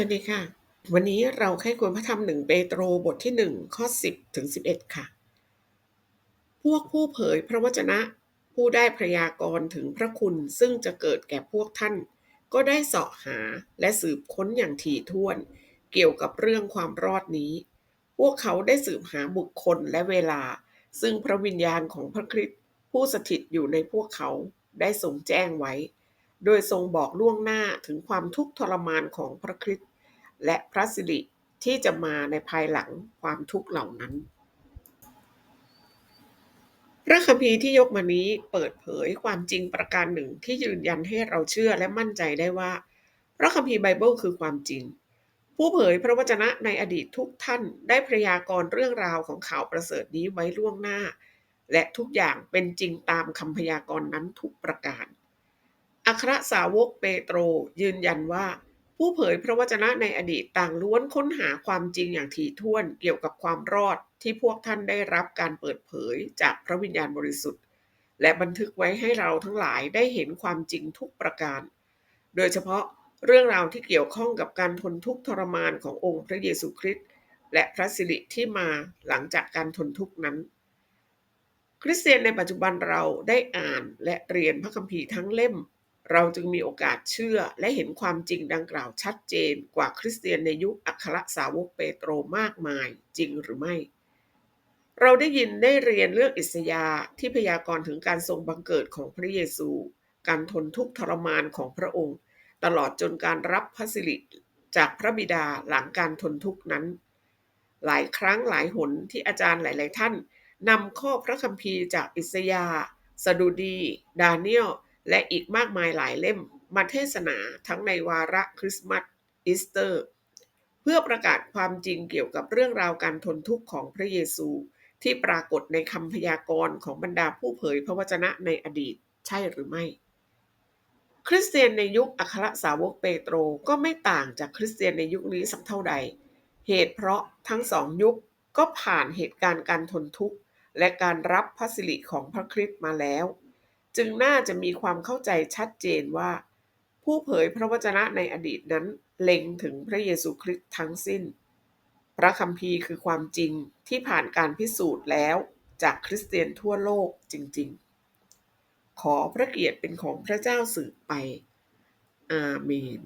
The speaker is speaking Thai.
วัสดีค่ะ วันนี้เราใคร่ควรพระธรรมหนึ่งเปโตรบทที่หนึ่งข้อ10ถึง11ค่ะ พวกผู้เผยพระวจนะผู้ได้พยากรณ์ถึงพระคุณซึ่งจะเกิดแก่พวกท่าน ก็ได้เสาะหาและสืบค้นอย่างถี่ถ้วน เกี่ยวกับเรื่องความรอดนี้ พวกเขาได้สืบหาบุคคลและเวลา ซึ่งพระวิญญาณของพระคริสต์ผู้สถิตอยู่ในพวกเขาได้ทรงแจ้งไว้ โดยทรงบอกล่วงหน้าถึงความทุกข์ทรมานของพระคริสต์และพระสิริที่จะมาในภายหลังความทุกข์เหล่านั้น พระคัมภีร์ที่ยกมานี้เปิดเผยความจริงประการหนึ่งที่ยืนยันให้เราเชื่อและมั่นใจได้ว่า พระคัมภีร์ไบเบิลคือความจริง ผู้เผยพระวจนะในอดีตทุกท่านได้พยากรณ์เรื่องราวของข่าวประเสริฐนี้ไว้ล่วงหน้า และทุกอย่างเป็นจริงตามคำพยากรณ์นั้นทุกประการ ครสาวกเปโตรยืนยันว่า ผู้เผยพระวจนะในอดีตต่างล้วนค้นหาความจริงอย่างถี่ถ้วนเกี่ยวกับความรอดที่พวกท่านได้รับการเปิดเผยจากพระวิญญาณบริสุทธิ์ และบันทึกไว้ให้เราทั้งหลายได้เห็นความจริงทุกประการ โดยเฉพาะเรื่องราวที่เกี่ยวข้องกับการทนทุกข์ทรมานขององค์พระเยซูคริสต์และพระสิริที่มาหลังจากการทนทุกข์นั้น คริสเตียนในปัจจุบันเราได้อ่านและเรียนพระคัมภีร์ทั้งเล่ม เราจึงมีโอกาสเชื่อและเห็นความจริงดังกล่าวชัดเจนกว่าคริสเตียนในยุคอัครสาวกเปโตรมากมายจริงหรือไม่ เราได้ยินได้เรียนเรื่องอิสยาห์ที่พยากรณ์ถึงการทรงบังเกิดของพระเยซู การทนทุกข์ทรมานของพระองค์ ตลอดจนการรับพระสิริจากพระบิดาหลังการทนทุกข์นั้น หลายครั้งหลายหนที่อาจารย์หลาย ๆ ท่านนำข้อพระคัมภีร์จากอิสยาห์สดุดี ดาเนียล และอีกมากมายหลายเล่มมาเทศนาทั้งในวาระคริสต์มาสอีสเตอร์ เพื่อประกาศความจริงเกี่ยวกับเรื่องราวการทนทุกข์ของพระเยซู ที่ปรากฏในคำพยากรณ์ของบรรดาผู้เผยพระวจนะในอดีตใช่หรือไม่ คริสเตียนในยุคอัครสาวกเปโตรก็ไม่ต่างจากคริสเตียนในยุคนี้สักเท่าใด เหตุเพราะทั้งสองยุคก็ผ่านเหตุการณ์การทนทุกข์และการรับพระสิริของพระคริสต์มาแล้ว จึงน่าจะมีความเข้าใจชัดเจนว่า ผู้เผยพระวจนะในอดีตนั้นเล็งถึงพระเยซูคริสต์ทั้งสิ้น พระคัมภีร์คือความจริงที่ผ่านการพิสูจน์แล้วจากคริสเตียนทั่วโลกจริง ๆ ขอพระเกียรติเป็นของพระเจ้าสืบไป อาเมน